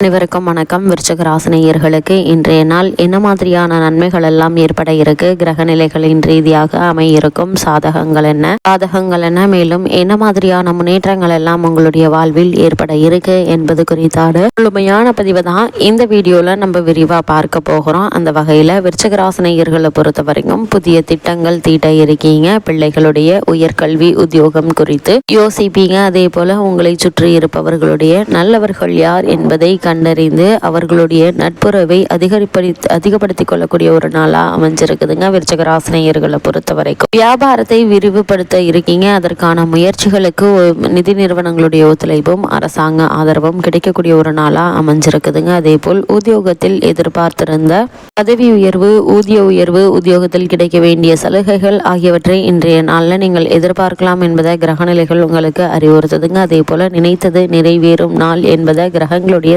அனைவருக்கும் வணக்கம். விருச்சக ராசினியர்களுக்கு இன்றைய நாள் என்ன மாதிரியான நன்மைகள் எல்லாம் ஏற்பட இருக்கு? கிரக நிலைகளின் ரீதியாக அமையிருக்கும் சாதகங்கள் என்ன? சாதகங்கள் என்ன? மேலும் என்ன மாதிரியான முன்னேற்றங்கள் எல்லாம் உங்களுடைய வாழ்வில் ஏற்பட இருக்கு என்பது குறித்தான முழுமையான பதிவு தான் இந்த வீடியோல நம்ம விரிவா பார்க்க போகிறோம். அந்த வகையில விருச்சக ராசினியர்களை பொறுத்த வரைக்கும் புதிய திட்டங்கள் தீட்ட இருக்கீங்க. பிள்ளைகளுடைய உயர்கல்வி உத்தியோகம் குறித்து யோசிப்பீங்க. அதே போல உங்களை சுற்றி இருப்பவர்களுடைய நல்லவர்கள் யார் என்பதை கண்டறிந்து அவர்களுடைய நட்புறவை அதிகரிப்படி அதிகப்படுத்திக் கொள்ளக்கூடிய ஒரு நாளா அமைஞ்சிருக்குதுங்க. விருச்சக ராசினியர்களை பொறுத்த வரைக்கும் வியாபாரத்தை விரிவுபடுத்த இருக்கீங்க. அதற்கான முயற்சிகளுக்கு நிதி நிறுவனங்களுடைய ஒத்துழைப்பும் அரசாங்க ஆதரவும் கிடைக்கக்கூடிய ஒரு நாளா அமைஞ்சிருக்குதுங்க. அதே போல் உத்தியோகத்தில் எதிர்பார்த்திருந்த பதவி உயர்வு ஊதிய உயர்வு உத்தியோகத்தில் கிடைக்க வேண்டிய சலுகைகள் ஆகியவற்றை இன்றைய நாளில் நீங்கள் எதிர்பார்க்கலாம் என்பதை கிரகநிலைகள் உங்களுக்கு அறிவுறுத்துதுங்க. அதே போல நினைத்தது நிறைவேறும் நாள் என்பதை கிரகங்களுடைய